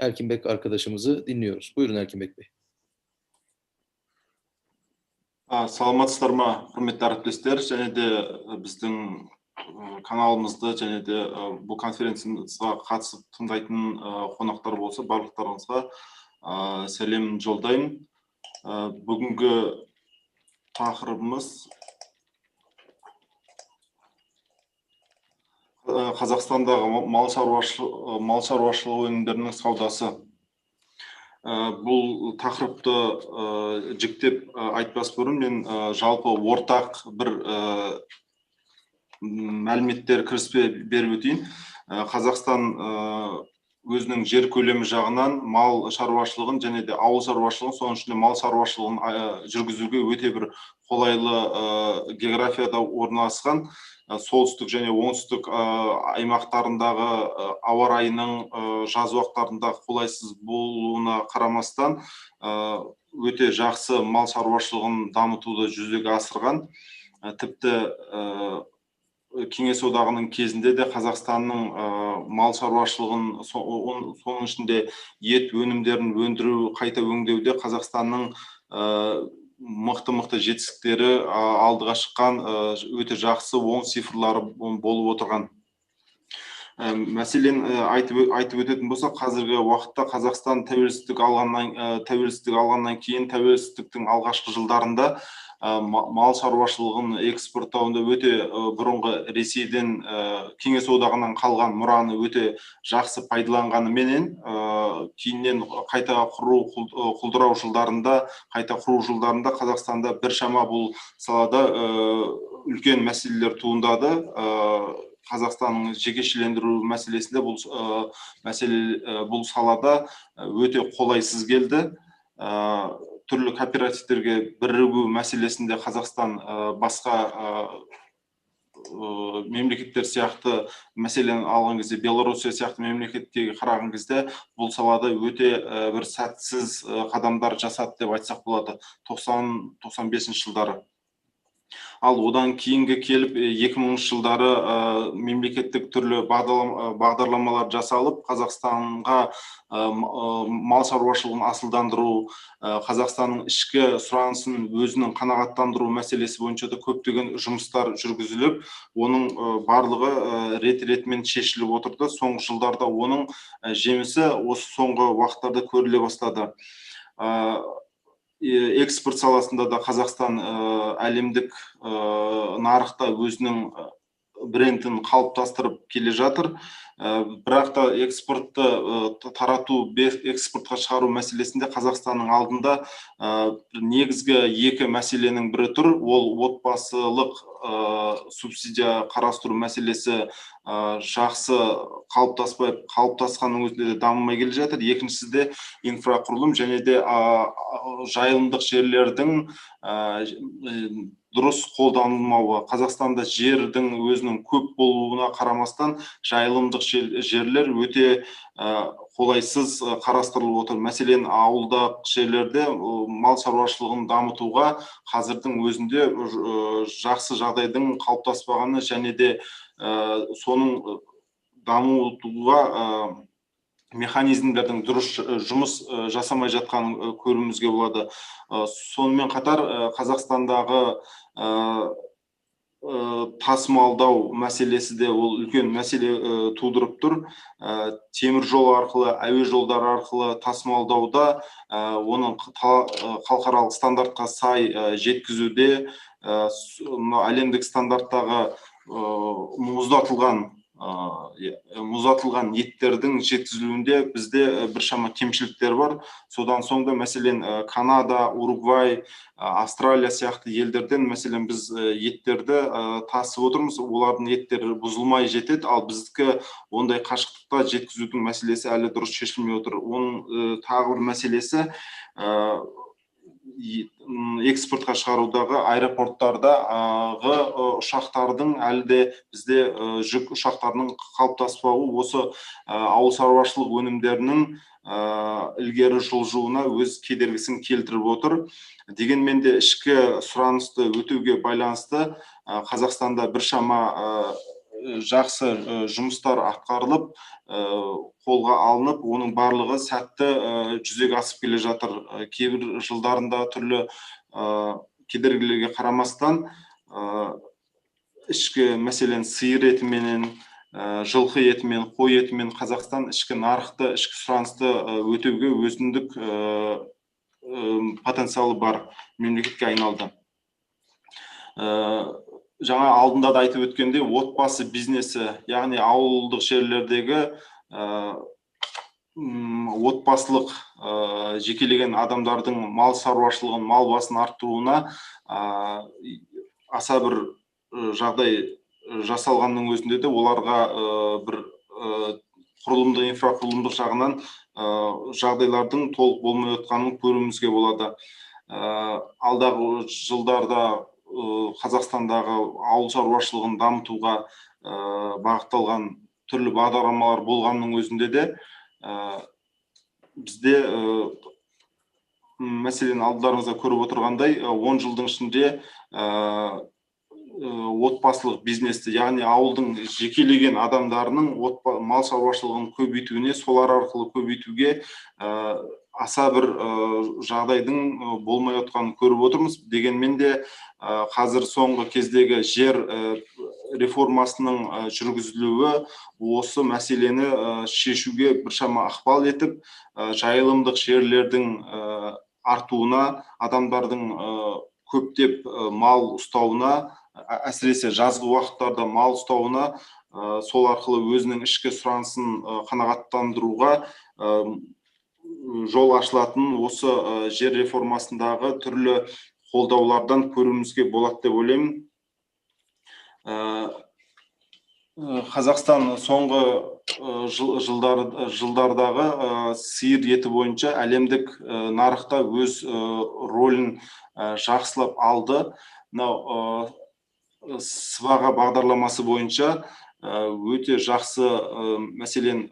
Erkin Bek arkadaşımızı dinliyoruz. Buyurun Erkin Bek Bey. саламатсыздар ма құрметті әріптестер және де біздің каналымызды және де бұл конференцияға қатысып тыңдайтын қонақтар болса барлықтарыңызға сәлем жолдаймын бүгінгі тақырыбымыз қазақстандағы мал шаруашылығы мал шаруашылығы өнімдерінің саудасы. Бұл тақырыпты жіктеп айтпас бұрын мен жалпы ортақ бір мәліметтер кіріспе беріп өтейін. Қазақстан өзінің жер көлемі жағынан мал шаруашылығын және де ауыл шаруашылығын соның ішінде мал шаруашылығын жүргізуге өте бір қолайлы географияда орналасқан солтүстік және оңтүстік аймақтарындағы ауа райының жаз уақыттарында қолайсыз болуына қарамастан өте жақсы мал шаруашылығын дамытуды жүзеге асырған тіпті кеңес одағының кезінде де қазақстанның мал шаруашылығын соның ішінде ет өнімдерін өндіру қайта өңдеуде қазақстанның мықты мықты жетістіктері алдыға шыққан өте жақсы оң цифрлары болып отырған. Мәселен айтып, айтып өтетін болсақ қазіргі уақытта қазақстан тәуелсіздік алғаннан тәуелсіздік алғаннан кейін тәуелсіздіктің алғашқы жылдарында мал шаруашылығын экспорттауында өте бұрынғы ресейден кеңес одағынан қалған мұраны өте жақсы пайдаланғаныменен кейіннен қайта құру құлдырау жылдарында қайта құру жылдарында қазақстанда біршама бұл салада үлкен мәселелер туындады. Қазақстанның жекешелендіру мәселесінде бұл мәселе бұл салада өте қолайсыз келді. Түрлі кооперативтерге бірігу мәселесінде қазақстан басқа мемлекеттер сияқты мәселені алған кезде белоруссия сияқты мемлекеттерге қараған кезде бұл салада өте бір сәтсіз қадамдар жасады деп айтсақ болады. 90-95 жылдары. Ал одан кейінгі келіп 2000 жылдары мемлекеттік түрлі бағдарламалар жасалып қазақстанға мал шаруашылығын асылдандыру қазақстанның ішкі сұранысын өзінің қанағаттандыру мәселесі бойынша да көптеген жұмыстар жүргізіліп оның барлығы рет ретімен шешіліп отырды. Соңғы жылдарда оның жемісі осы соңғы уақыттарда көріле бастады. Экспорт саласында да қазақстан әлемдік нарықта өзінің брендін қалыптастырып келе жатыр. Бірақ та экспортты тарату экспортқа шығару мәселесінде қазақстанның алдында негізгі екі мәселенің бірі тұр. Ол отбасылық субсидия қарастыру мәселесі жақсы қалыптаспай қалыптасқанның өзінде де дамымай келе жатыр. Екіншісі де инфрақұрылым және де жайылымдық жерлердің дұрыс қолданылмауы қазақстанда жердің өзінің көп болуына қарамастан жайылымдық жерлер өте қолайсыз қарастырылып отыр. Мәселен ауылдық жерлерде мал шаруашылығын дамытуға қазірдің өзінде жақсы жағдайдың қалыптаспағаны және де соның дамытуға механизмдердің дұрыс жұмыс жасамай жатқанын көруімізге болады. Сонымен қатар қазақстандағы тасымалдау мәселесі де ол үлкен мәселе тудырып тұр. Темір жол арқылы әуе жолдары арқылы тасымалдауда оның халықаралық стандартқа сай жеткізуде әлемдік стандарттағы мұздатылған мұздатылған еттердің жеткізілуінде бізде біршама кемшіліктер бар. Содан соң да мәселен канада уругвай австралия сияқты елдерден мәселен біз еттерді тасып отырмыз. Олардың еттері бұзылмай жетеді. Ал біздікі ондай қашықтықта жеткізудің мәселесі әлі дұрыс шешілмей отыр. Оның тағы бір мәселесі экспортқа шығарудағы аэропорттардағы ұшақтардың әлі де бізде жүк ұшақтарының қалыптаспауы осы ауыл шаруашылық өнімдерінің ілгері жылжуына өз кедергісін келтіріп отыр. Дегенмен де ішкі сұранысты өтеуге байланысты қазақстанда біршама жақсы жұмыстар атқарылып қолға алынып оның барлығы сәтті жүзеге асып келе жатыр. Кейбір жылдарында түрлі кедергілерге қарамастан ішкі мәселен сиыр етіменен жылқы етімен қой етімен қазақстан ішкі нарықты ішкі сұранысты өтеуге өзіндік потенциалы бар мемлекетке айналды. Жаңа алдында да айтып өткенде отбасы бизнесі яғни ауылдық жерлердегі отбасылық жекелеген адамдардың мал шаруашылығын мал басын арттыруына аса бір жағдай жасалғанның өзінде де оларға бір құрылымдық инфрақұрылымдық жағынан жағдайлардың толық болмай отқанын көруімізге болады. Алдағы жылдарда қазақстандағы ауыл шаруашылығын дамытуға бағытталған түрлі бағдарламалар болғанның өзінде де бізде мәселен алдарыңызда көріп отырғандай он жылдың ішінде отбасылық бизнесті яғни ауылдың жекелеген адамдарының мал шаруашылығын көбейтуіне солар арқылы көбейтуге аса бір жағдайдың болмай отқанын көріп отырмыз. Дегенмен де қазір соңғы кездегі жер реформасының жүргізілуі осы мәселені шешуге біршама ықпал етіп жайылымдық жерлердің артуына адамдардың көптеп мал ұстауына әсіресе жазғы уақыттарда мал ұстауына сол арқылы өзінің ішкі сұранысын қанағаттандыруға жол ашылатын осы жер реформасындағы түрлі қолдаулардан көруімізге болады деп ойлаймын. Қазақстан соңғы жылдар, жылдардағы сиыр еті бойынша әлемдік нарықта өз рөлін жақсылап алды. Мынау сыбаға бағдарламасы бойынша өте жақсы мәселен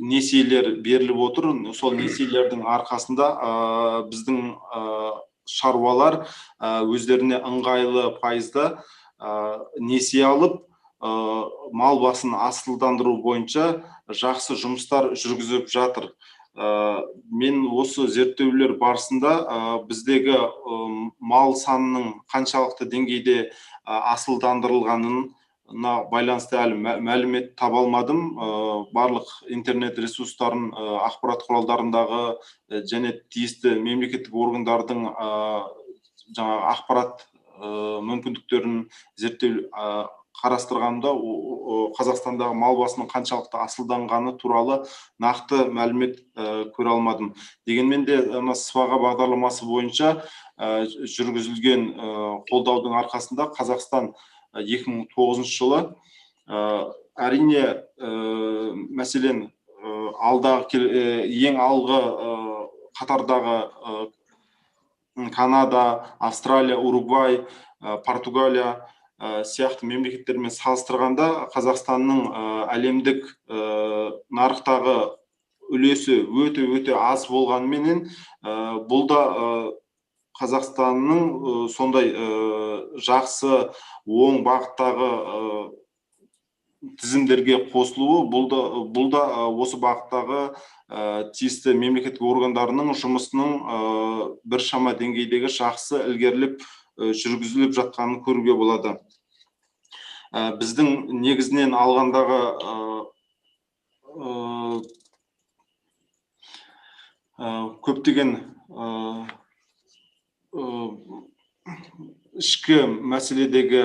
несиелер беріліп отыр. Сол несиелердің арқасында біздің шаруалар өздеріне ыңғайлы пайызда несие алып мал басын асылдандыру бойынша жақсы жұмыстар жүргізіп жатыр. Мен осы зерттеулер барысында біздегі мал санының қаншалықты деңгейде асылдандырылғанын байланысты әлі мәлімет таба алмадым. Барлық интернет ресурстарын ақпарат құралдарындағы және тиісті мемлекеттік органдардың жаңағы ақпарат мүмкіндіктерін зерттеу қарастырғанда қазақстандағы мал басының қаншалықты асылданғаны туралы нақты мәлімет көре алмадым. Дегенмен де мына сыбаға бағдарламасы бойынша жүргізілген қолдаудың арқасында қазақстан 2009 жылы. Әрине мәселен алдағы ең алғы қатардағы канада австралия уругвай португалия сияқты мемлекеттермен салыстырғанда қазақстанның әлемдік нарықтағы үлесі өте өте аз болғанменен бұл да қазақстанның сондай жақсы оң бағыттағы тізімдерге қосылуы бұл да бұл да осы бағыттағы тиісті мемлекеттік органдарының жұмысының біршама деңгейдегі жақсы ілгерілеп жүргізіліп жатқанын көруге болады. Біздің негізінен алғандағы көптеген ішкі мәселедегі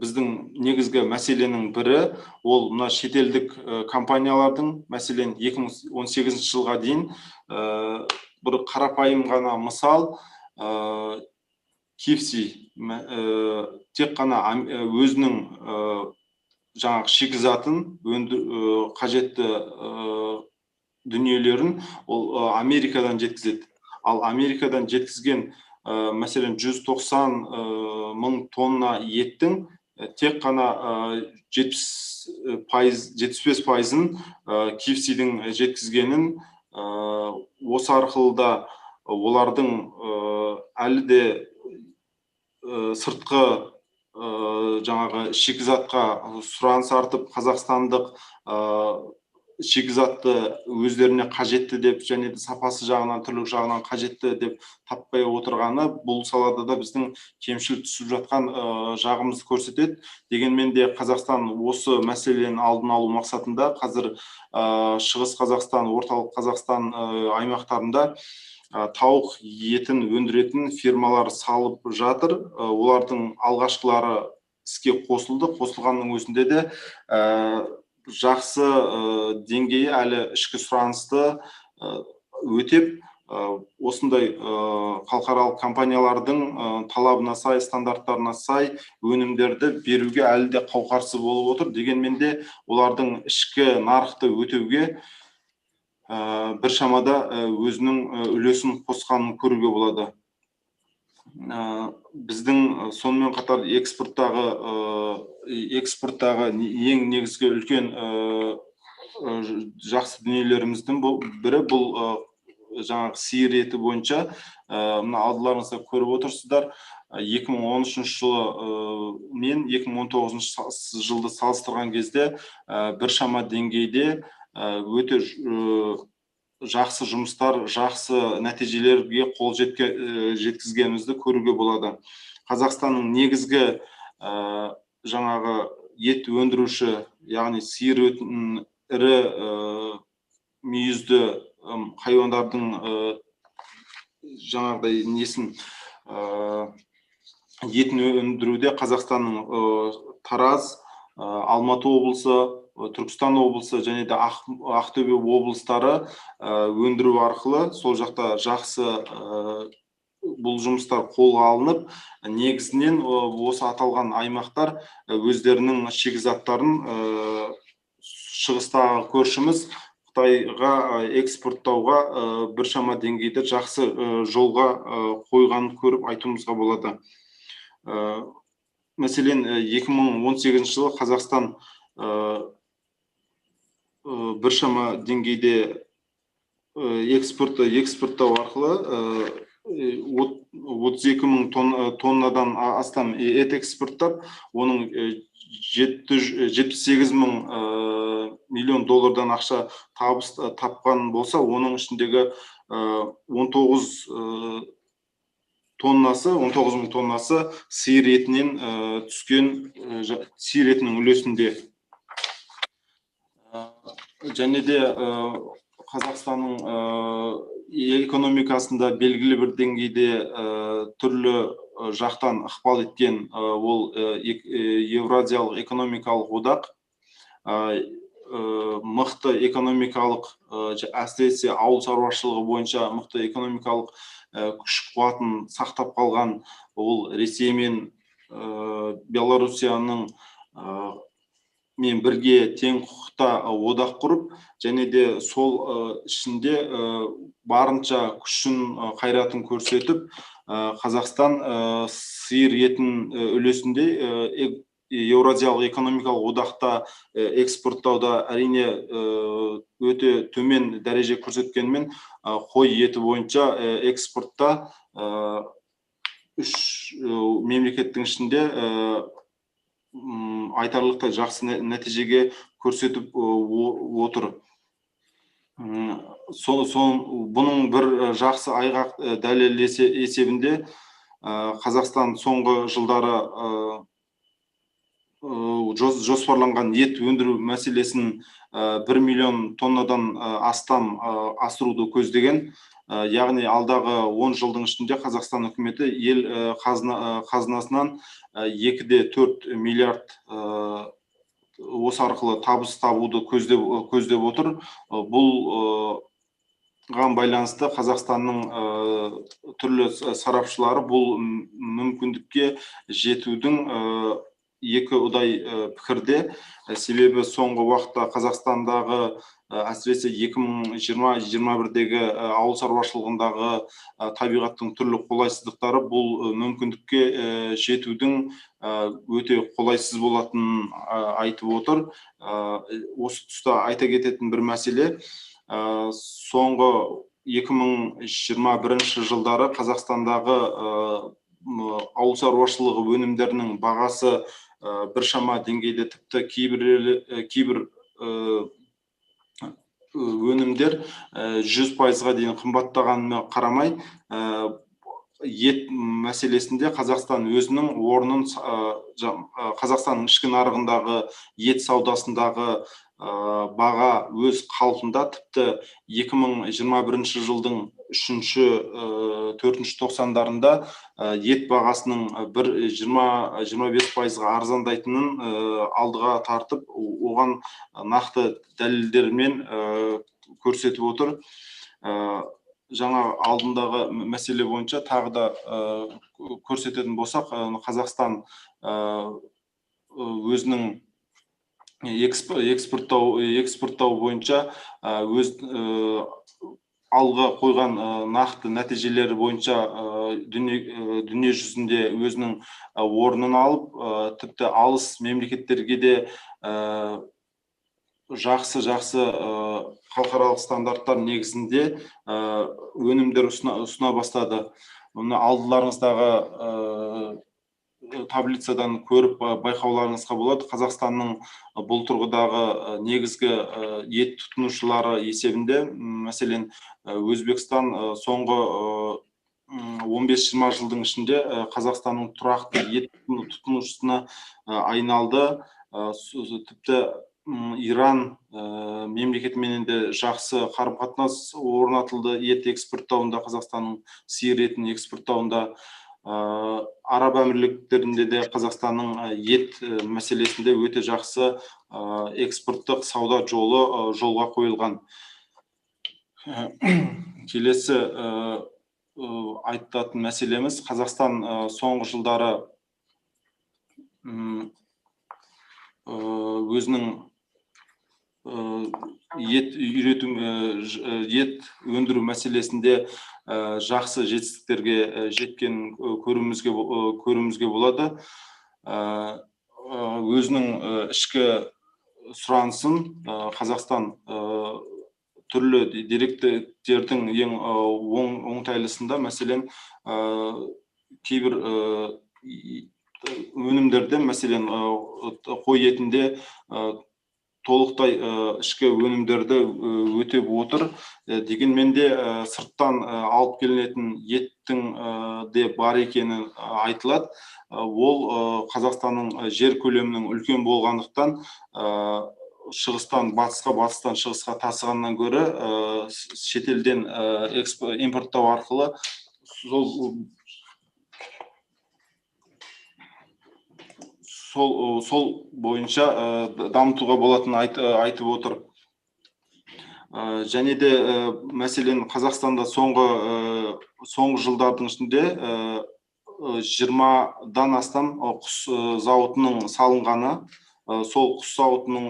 біздің негізгі мәселенің бірі ол мына шетелдік компаниялардың мәселен 2018 жылға дейін бір қарапайым ғана мысал кипси тек қана өзінің жаңағы шикізатын қажетті дүниелерін ол америкадан жеткізеді. Ал америкадан жеткізген мәселен 190 мың тонна еттің тек қана 70 пайыз 75 пайызын кипсидің жеткізгенін осы арқылы да олардың әлі де сыртқы жаңағы шикізатқа сұраныс артып қазақстандық шикізатты өздеріне қажетті деп және де сапасы жағынан түрлі жағынан қажетті деп таппай отырғаны бұл салада да біздің кемшіл түсіп жатқан жағымызды көрсетеді. Дегенмен де қазақстан осы мәселенің алдын алу мақсатында қазір шығыс қазақстан орталық қазақстан аймақтарында тауық етін өндіретін фирмалар салып жатыр. Олардың алғашқылары іске қосылды. Қосылғанның өзінде де жақсы деңгейі әлі ішкі сұранысты өтеп осындай халықаралық компаниялардың талабына сай стандарттарына сай өнімдерді беруге әлі де қауқарсыз болып отыр. Дегенмен де олардың ішкі нарықты өтеуге біршамада өзінің үлесін қосқанын көруге болады. Біздің сонымен қатар экспорттағы экспорттағы ең негізгі үлкен жақсы дүниелеріміздің бірі бұл жаңағы сиыр еті бойынша мына алдыларыңызда көріп отырсыздар. 2013 жылы мен 2019 жылды салыстырған кезде біршама деңгейде өте жақсы жұмыстар жақсы нәтижелерге қол жетке, жеткізгенімізді көруге болады. Қазақстанның негізгі жаңағы ет өндіруші яғни сиыр етін ірі мүйізді хайуандардың жаңағыдай несін етін өндіруде қазақстанның тараз алматы облысы түркістан облысы және де ақтөбе облыстары өндіру арқылы сол жақта жақсы бұл жұмыстар қолға алынып негізінен осы аталған аймақтар өздерінің шикізаттарын шығыстағы көршіміз қытайға экспорттауға біршама деңгейде жақсы жолға қойғанын көріп айтуымызға болады. Мәселен 2018 жылы қазақстан біршама деңгейде экспорт экспорттау арқылы отыз екі мың тоннадан астам ет экспорттап оның жетпіс сегіз мың миллион доллардан ақша табыс тапқан болса оның ішіндегі он тоғыз тоннасы он тоғыз мың тоннасы сиыр етінен түскен сиыр етінің үлесінде және де қазақстанның экономикасында белгілі бір деңгейде түрлі жақтан ықпал еткен ол еуразиялық экономикалық одақ мықты экономикалық әсіресе ауыл шаруашылығы бойынша мықты экономикалық күш қуатын сақтап қалған ол ресей мен белоруссияның мен бірге тең құқықта одақ құрып және де сол ішінде барынша күшін қайратын көрсетіп қазақстан сиыр етін үлесінде еуразиялық экономикалық одақта экспорттауда әрине өте төмен дәреже көрсеткенімен қой еті бойынша экспортта үш мемлекеттің ішінде айтарлықтай жақсы нәтижеге көрсетіп отыр. Сол бұның бір жақсы айғақ дәлел есебінде қазақстан соңғы жылдары жоспарланған ет өндіру мәселесін бір миллион тоннадан астам асыруды көздеген яғни алдағы он жылдың ішінде қазақстан үкіметі ел қазынасынан екі де төрт миллиард осы арқылы табыс табуды көздеп, көздеп отыр. Бұл байланысты қазақстанның түрлі сарапшылары бұл мүмкіндікке жетудің екі ұдай пікірде. Себебі соңғы уақытта қазақстандағы әсіресе 2020-21-дегі ауыл шаруашылығындағы табиғаттың түрлі қолайсыздықтары бұл мүмкіндікке жетудің өте қолайсыз болатынын айтып отыр. Осы тұста айта кететін бір мәселе соңғы 2021 жылдары қазақстандағы ауыл шаруашылығы өнімдерінің бағасы біршама деңгейде тіпті кейбір кейбір өнімдер жүз пайызға дейін қымбаттағанына қарамай ет мәселесінде қазақстан өзінің орнын қазақстанның ішкі нарығындағы ет саудасындағы баға өз қалпында тіпті 2021 жылдың үшінші ы, төртінші тоқсандарында ы, ет бағасының бір жиырма жиырма бес пайызға арзандайтынын алдыға тартып оған нақты дәлелдермен көрсетіп отыр. Жаңа алдындағы мәселе бойынша тағы да көрсететін болсақ қазақстан өзінің эксп- экспорттау экспорттау бойынша өз алға қойған нақты нәтижелері бойынша дүние дүние жүзінде өзінің орнын алып тіпті алыс мемлекеттерге де жақсы жақсы халықаралық стандарттар негізінде өнімдер ұсына, ұсына бастады. Мына алдыларыңыздағы таблицадан көріп ы, байқауларыңызға болады. Қазақстанның бұл тұрғыдағы ы, негізгі ет тұтынушылары есебінде мәселен өзбекстан соңғы ы, м, 15-20 жылдың ішінде қазақстанның тұрақты ет тұтыну- тұтынушысына айналды. Тіпті иран ы, мемлекетіменен де жақсы қарым қатынас орнатылды. Ет экспорттауында қазақстанның сиыр етін экспорттауында. Араб әмірліктерінде де қазақстанның ы, ет ы, мәселесінде өте жақсы экспорттық сауда жолы жолға қойылған. Келесі айтатын мәселеміз қазақстан соңғы жылдары өзінің ет үйрету ет өндіру мәселесінде жақсы жетістіктерге ы, жеткенін ы, көруімізге көруімізге болады. Өзінің ішкі сұранысын қазақстан түрлі де- деректердің ең оңтайлысында мәселен кейбір өнімдерде мәселен қой етінде толықтай ы, ішкі өнімдерді ы, өтеп отыр. Э, дегенмен де сырттан алып келінетін еттің де бар екені айтылады. Ол қазақстанның жер көлемінің үлкен болғандықтан шығыстан батысқа батыстан шығысқа тасығаннан гөрі шетелден импорттау арқылы сол сол сол бойынша дамытуға болатынын айт- айтып отыр. Ы, және де ы, мәселен қазақстанда соңғы ы, соңғы жылдардың ішінде жиырмадан астам құс зауытының салынғаны сол құс зауытының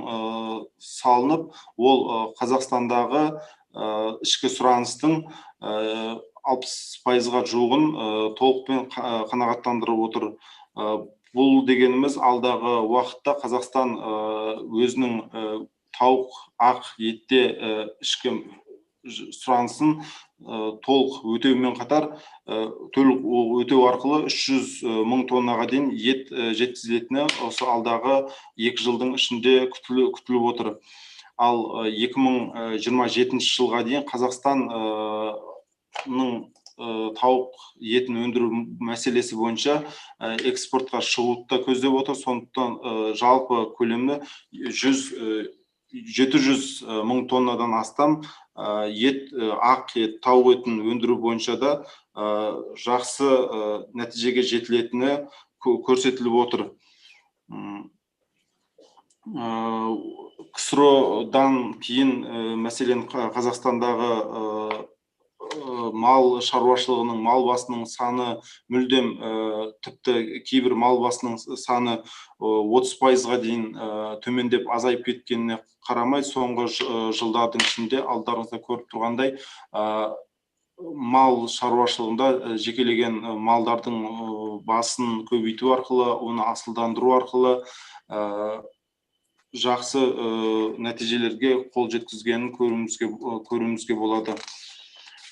салынып ол қазақстандағы ішкі сұраныстың алпыс пайызға жуығын толықпен қа- қанағаттандырып отыр. Бұл дегеніміз алдағы уақытта қазақстан ы, өзінің ы, тауық ақ етте ы, ішкі сұранысын толық өтеумен қатар толық өтеу арқылы 300 мың тоннаға дейін ет жеткізілетіні осы алдағы екі жылдың ішінде күтілі- күтіліп отыр. Ал ы, 2027 жылға дейін қазақстан ы, ның ы, тауық етін өндіру мәселесі бойынша ы, экспортқа шығуды да көздеп отыр. Сондықтан ы, жалпы көлемі 100 700 мың тоннадан астам ет ақ ет тауық етін өндіру бойынша да жақсы нәтижеге жетілетіні кө- көрсетіліп отыр. М, ы, ксро-дан кейін мәселен қа- қазақстандағы мал шаруашылығының мал басының саны мүлдем ы, тіпті кейбір мал басының саны отыз пайызға дейін төмендеп азайып кеткеніне қарамай соңғы жылдардың ішінде алдарыңызда көріп тұрғандай мал шаруашылығында жекелеген малдардың басын көбейту арқылы оны асылдандыру арқылы жақсы нәтижелерге қол жеткізгенін көруімізге көруімізге болады.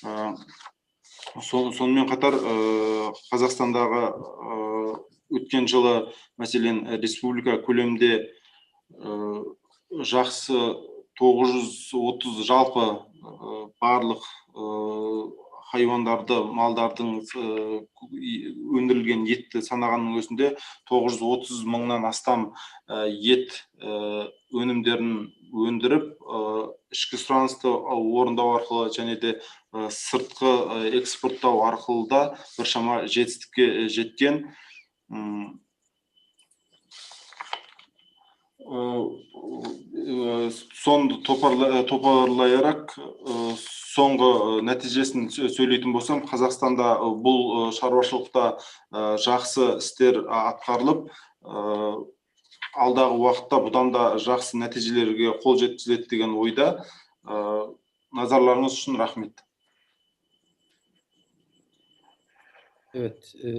Сон- сонымен қатар э, қазақстандағы э, өткен жылы мәселен республика көлемінде э, жақсы 930 жалпы э, барлық э, хайуандарды малдардың э, өндірілген етті санағанның өзінде 930 мыңнан астам э, ет э, өнімдерін өндіріп э, ішкі сұранысты орындау арқылы және де сыртқы экспорттау арқылы да біршама жетістікке жеткен. Топарла- топарлайырақ соңғы нәтижесін сө- сөйлейтін болсам қазақстанда бұл шаруашылықта жақсы істер атқарылып алдағы уақытта бұдан да жақсы нәтижелерге қол жеткізіледі деген ойда Э, назарларыңыз үшін рахмет Evet. e,